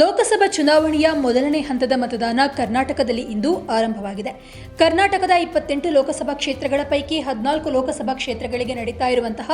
ಲೋಕಸಭಾ ಚುನಾವಣೆಯ ಮೊದಲನೇ ಹಂತದ ಮತದಾನ ಕರ್ನಾಟಕದಲ್ಲಿ ಇಂದು ಆರಂಭವಾಗಿದೆ. ಕರ್ನಾಟಕದ ಇಪ್ಪತ್ತೆಂಟು ಲೋಕಸಭಾ ಕ್ಷೇತ್ರಗಳ ಪೈಕಿ ಹದಿನಾಲ್ಕು ಲೋಕಸಭಾ ಕ್ಷೇತ್ರಗಳಿಗೆ ನಡೀತಾ ಇರುವಂತಹ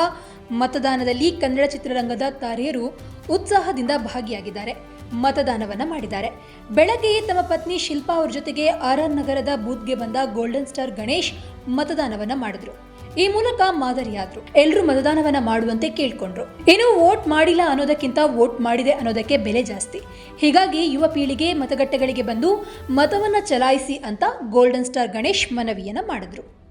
ಮತದಾನದಲ್ಲಿ ಕನ್ನಡ ಚಿತ್ರರಂಗದ ತಾರೆಯರು ಉತ್ಸಾಹದಿಂದ ಭಾಗಿಯಾಗಿದ್ದಾರೆ. ಮತದಾನವನ್ನ ಮಾಡಿದ್ದಾರೆ. ಬೆಳಗ್ಗೆಯೇ ತಮ್ಮ ಪತ್ನಿ ಶಿಲ್ಪಾ ಅವ್ರ ಜೊತೆಗೆ ಆರ್ ಆರ್ ನಗರದ ಬೂತ್ಗೆ ಬಂದ ಗೋಲ್ಡನ್ ಸ್ಟಾರ್ ಗಣೇಶ್ ಮತದಾನವನ್ನ ಮಾಡಿದ್ರು. ಈ ಮೂಲಕ ಮಾದರಿಯಾದ್ರು. ಎಲ್ಲರೂ ಮತದಾನವನ್ನ ಮಾಡುವಂತೆ ಕೇಳ್ಕೊಂಡ್ರು. ಏನು ವೋಟ್ ಮಾಡಿಲ್ಲ ಅನ್ನೋದಕ್ಕಿಂತ ವೋಟ್ ಮಾಡಿದೆ ಅನ್ನೋದಕ್ಕೆ ಬೆಲೆ ಜಾಸ್ತಿ. ಹೀಗಾಗಿ ಯುವ ಪೀಳಿಗೆ, ಮತಗಟ್ಟೆಗಳಿಗೆ ಬಂದು ಮತವನ್ನ ಚಲಾಯಿಸಿ ಅಂತ ಗೋಲ್ಡನ್ ಸ್ಟಾರ್ ಗಣೇಶ್ ಮನವಿಯನ್ನ ಮಾಡಿದ್ರು.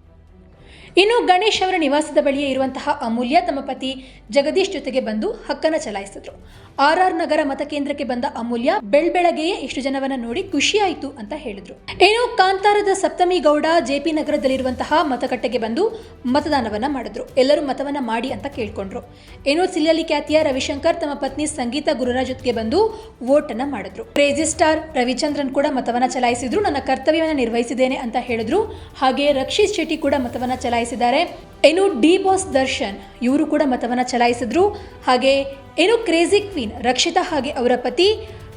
ಇನ್ನು ಗಣೇಶ್ ಅವರ ನಿವಾಸದ ಬಳಿಯೇ ಇರುವಂತಹ ಅಮೂಲ್ಯ ತಮ್ಮ ಪತಿ ಜಗದೀಶ್ ಜೊತೆಗೆ ಬಂದು ಹಕ್ಕನ ಚಲಾಯಿಸಿದ್ರು. ಆರ್ ಆರ್ ನಗರ ಮತಕೇಂದ್ರಕ್ಕೆ ಬಂದ ಅಮೂಲ್ಯ ಬೆಳ್ಬೆಳಗ್ಗೆಯೇ ಇಷ್ಟು ಜನವನ್ನ ನೋಡಿ ಖುಷಿಯಾಯಿತು ಅಂತ ಹೇಳಿದ್ರು. ಇನ್ನು ಕಾಂತಾರದ ಸಪ್ತಮಿ ಗೌಡ ಜೆಪಿ ನಗರದಲ್ಲಿರುವಂತಹ ಮತಗಟ್ಟೆಗೆ ಬಂದು ಮತದಾನವನ್ನ ಮಾಡಿದ್ರು. ಎಲ್ಲರೂ ಮತವನ್ನ ಮಾಡಿ ಅಂತ ಕೇಳ್ಕೊಂಡ್ರು. ಇನ್ನು ಸಿಲ್ಲಲಿ ಖ್ಯಾತಿಯ ರವಿಶಂಕರ್ ತಮ್ಮ ಪತ್ನಿ ಸಂಗೀತ ಗುರುರಾಜ್ ಜೊತೆಗೆ ಬಂದು ವೋಟ್ ಅನ್ನ ಮಾಡಿದ್ರು. ಕ್ರೇಜಿ ರವಿಚಂದ್ರನ್ ಕೂಡ ಮತವನ್ನ ಚಲಾಯಿಸಿದ್ರು. ನನ್ನ ಕರ್ತವ್ಯವನ್ನ ನಿರ್ವಹಿಸಿದ್ದೇನೆ ಅಂತ ಹೇಳಿದ್ರು. ಹಾಗೆ ರಕ್ಷಿತ್ ಶೆಟ್ಟಿ ಕೂಡ ಮತವನ್ನ ಚಲಾಯಿಸಿದ್ದಾರೆ ಏನು ಡಿ ಬಾಸ್ ದರ್ಶನ್, ಇವರು ಕೂಡ ಮತವನ್ನ ಚಲಾಯಿಸಿದ್ರು. ಹಾಗೆ ಏನು ಕ್ರೇಜಿ ಕ್ವೀನ್, ರಕ್ಷಿತಾ ಹಾಗೆ ಅವರ ಪತಿ,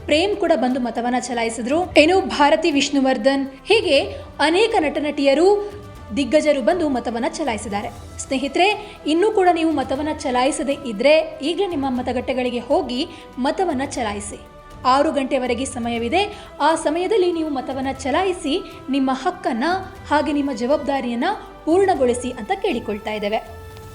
ಪ್ರೇಮ್ ಕೂಡ ಬಂದು ಮತವನ್ನ ಚಲಾಯಿಸಿದ್ರು. ಏನು ಭಾರತಿ ವಿಷ್ಣುವರ್ಧನ್, ಹೀಗೆ ಅನೇಕ ನಟನಟಿಯರು, ದಿಗ್ಗಜರು ಬಂದು ಮತವನ್ನ ಚಲಾಯಿಸಿದ್ದಾರೆ. ಸ್ನೇಹಿತರೆ, ಇನ್ನೂ ಕೂಡ ನೀವು ಮತವನ್ನ ಚಲಾಯಿಸದೇ ಇದ್ರೆ ಈಗಲೇ ನಿಮ್ಮ ಮತಗಟ್ಟೆಗಳಿಗೆ ಹೋಗಿ ಮತವನ್ನ ಚಲಾಯಿಸಿ. ಆರು ಗಂಟೆವರೆಗೆ ಸಮಯವಿದೆ. ಆ ಸಮಯದಲ್ಲಿ ನೀವು ಮತವನ್ನು ಚಲಾಯಿಸಿ ನಿಮ್ಮ ಹಕ್ಕನ್ನು ಹಾಗೆ ನಿಮ್ಮ ಜವಾಬ್ದಾರಿಯನ್ನು ಪೂರ್ಣಗೊಳಿಸಿ ಅಂತ ಕೇಳಿಕೊಳ್ತಾ ಇದ್ದೇವೆ.